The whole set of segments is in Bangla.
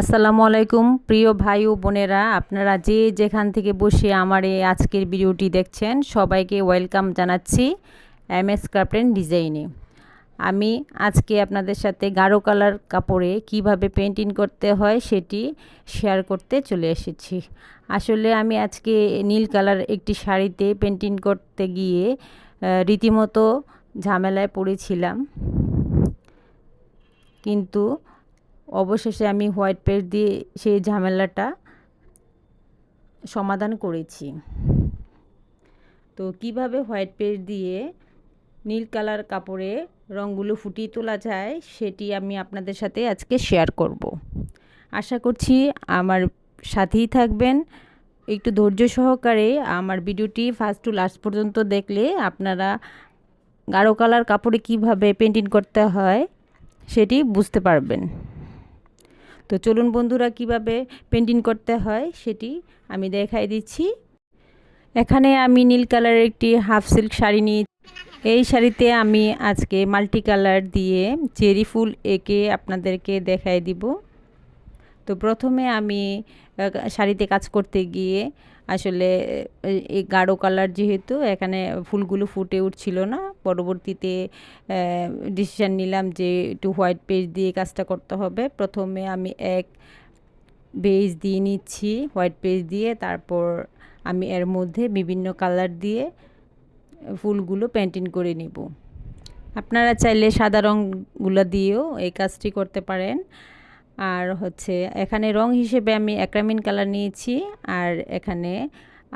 আসসালামু আলাইকুম, প্রিয় ভাই ও বোনেরা। আপনারা যে যেখান থেকে বসে আমার এই আজকের ভিডিওটি দেখছেন, সবাইকে ওয়েলকাম জানাচ্ছি এম এস ক্রাফট ডিজাইনে। আমি আজকে আপনাদের সাথে গাঢ় কালার কাপড়ে কীভাবে পেন্টিং করতে হয় সেটি শেয়ার করতে চলে এসেছি। আসলে আমি আজকে নীল কালার একটি শাড়িতে পেন্টিং করতে গিয়ে রীতিমতো ঝামেলায় পড়েছিলাম। কিন্তু অবশেষে আমি হোয়াইট পেস্ট দিয়ে সেই ঝামেলাটা সমাধান করেছি। তো কীভাবে হোয়াইট পেস্ট দিয়ে নীল কালার কাপড়ে রঙগুলো ফুটিয়ে তোলা যায় সেটি আমি আপনাদের সাথে আজকে শেয়ার করব। আশা করছি আমার সাথেই থাকবেন। একটু ধৈর্য সহকারে আমার ভিডিওটি ফার্স্ট টু লাস্ট পর্যন্ত দেখলে আপনারা গাঢ় কালার কাপড়ে কীভাবে পেন্টিং করতে হয় সেটি বুঝতে পারবেন। তো চলুন বন্ধুরা কীভাবে পেন্টিং করতে হয় সেটি আমি দেখাই দিচ্ছি। এখানে আমি নীল কালারের একটি হাফ সিল্ক শাড়ি নিয়ে এই শাড়িতে আমি আজকে মাল্টি কালার দিয়ে চেরি ফুল এঁকে আপনাদেরকে দেখাই দিব। তো প্রথমে আমি শাড়িতে কাজ করতে গিয়ে আসলে এই গাঢ় কালার যেহেতু, এখানে ফুলগুলো ফুটে উঠছিল না। পরবর্তীতে ডিসিশান নিলাম যে একটু হোয়াইট পেজ দিয়ে কাজটা করতে হবে। প্রথমে আমি এক বেজ দিয়ে নিচ্ছি হোয়াইট পেজ দিয়ে। তারপর আমি এর মধ্যে বিভিন্ন কালার দিয়ে ফুলগুলো পেন্টিং করে নিব। আপনারা চাইলে সাদা রঙগুলো দিয়েও এই কাজটি করতে পারেন। আর হচ্ছে এখানে রং হিসেবে আমি অ্যাক্রামিন কালার নিয়েছি আর এখানে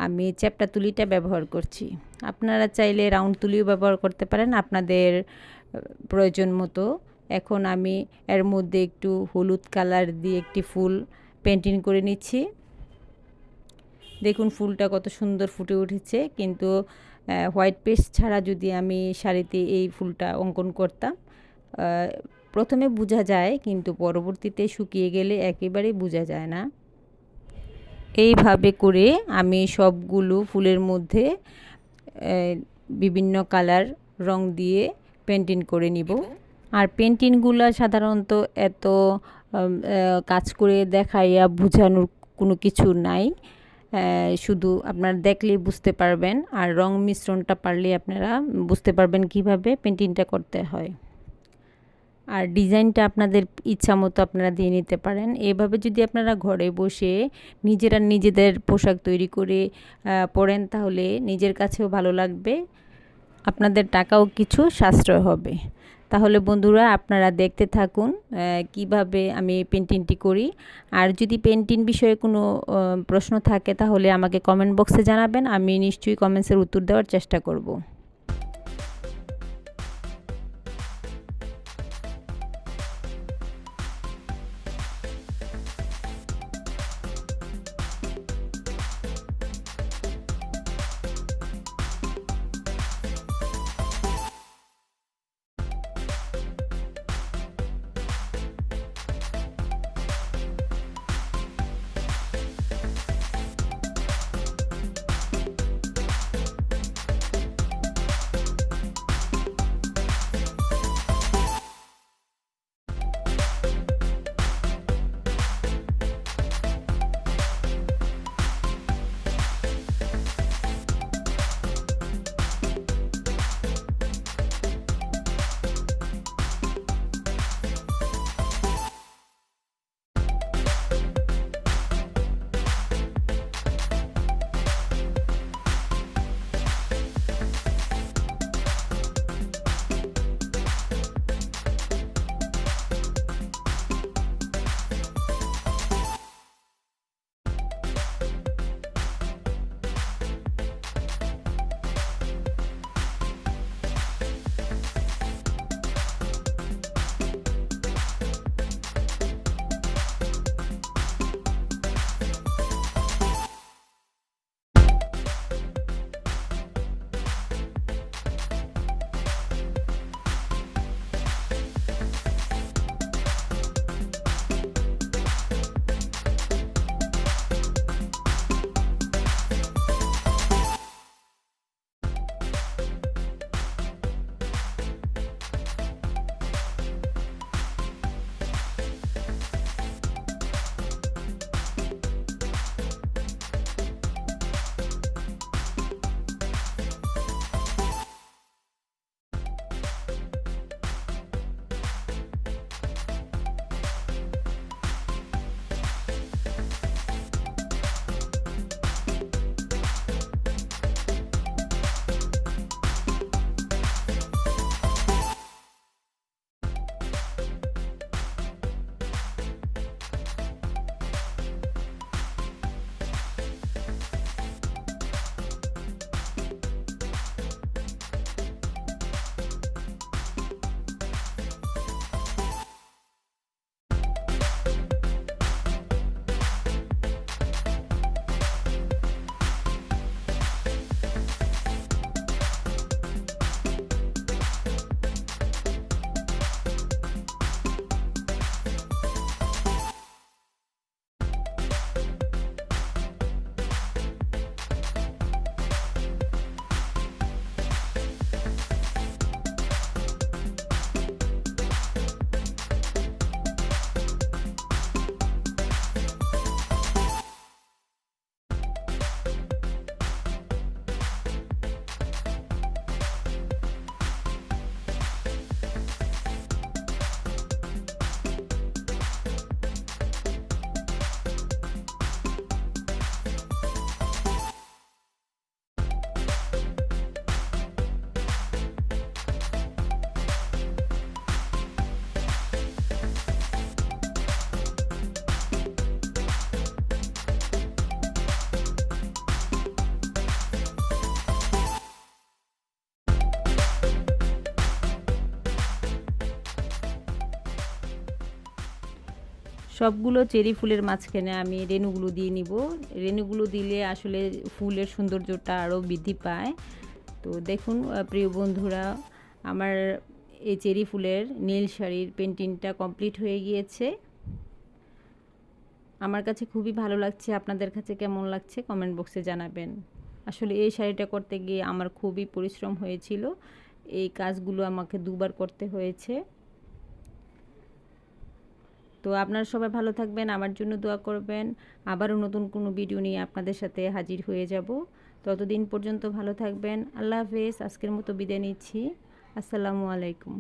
আমি চ্যাপটা তুলিটা ব্যবহার করছি। আপনারা চাইলে রাউন্ড তুলিও ব্যবহার করতে পারেন আপনাদের প্রয়োজন মতো। এখন আমি এর মধ্যে একটু হলুদ কালার দিয়ে একটি ফুল পেন্টিং করে নিচ্ছি। দেখুন ফুলটা কত সুন্দর ফুটে উঠেছে, কিন্তু হোয়াইট পেস্ট ছাড়া যদি আমি শাড়িতে এই ফুলটা অঙ্কন করতাম প্রথমে বোঝা যায় কিন্তু পরবর্তীতে শুকিয়ে গেলে একেবারে বোঝা যায় না। এইভাবে করে আমি সবগুলো ফুলের মধ্যে বিভিন্ন কালার রং দিয়ে পেন্টিং করে নিব। আর পেন্টিংগুলো সাধারণত এত কাজ করে দেখাইয়া বোঝানোর কোনো কিছু নাই। শুধু আপনারা দেখলেই বুঝতে পারবেন আর রং মিশ্রণটা পারলে আপনারা বুঝতে পারবেন কীভাবে পেন্টিংটা করতে হয়। আর ডিজাইনটা আপনাদের ইচ্ছা মতো আপনারা দিয়ে নিতে পারেন। এভাবে যদি আপনারা ঘরে বসে নিজেরা নিজেদের পোশাক তৈরি করে পরেন তাহলে নিজের কাছেও ভালো লাগবে। আপনাদের টাকাও কিছু সাশ্রয় হবে। তাহলে বন্ধুরা আপনারা দেখতে থাকুন কীভাবে আমি পেন্টিংটি করি। আর যদি পেন্টিং বিষয়ে কোনো প্রশ্ন থাকে তাহলে আমাকে কমেন্ট বক্সে জানাবেন। আমি নিশ্চয়ই কমেন্টসের উত্তর দেওয়ার চেষ্টা করব। সবগুলো চেরি ফুলের মাঝখানে আমি রেণুগুলো দিয়ে নিব। রেণুগুলো দিলে আসলে ফুলের সৌন্দর্যটা আরও বৃদ্ধি পায়। তো দেখুন প্রিয় বন্ধুরা, আমার এই চেরি ফুলের নীল শাড়ির পেন্টিংটা কমপ্লিট হয়ে গিয়েছে। আমার কাছে খুবই ভালো লাগছে। আপনাদের কাছে কেমন লাগছে কমেন্ট বক্সে জানাবেন। আসলে এই শাড়িটা করতে গিয়ে আমার খুবই পরিশ্রম হয়েছিল। এই কাজগুলো আমাকে দুবার করতে হয়েছে। তো আপনারা সবাই ভালো থাকবেন, আমার জন্য দোয়া করবেন। আবারও নতুন কোনো ভিডিও নিয়ে আপনাদের সাথে হাজির হয়ে যাব। ততদিন পর্যন্ত ভালো থাকবেন। আল্লাহ হাফেজ, আজকের মতো বিদায় নিচ্ছি। আসসালামু আলাইকুম।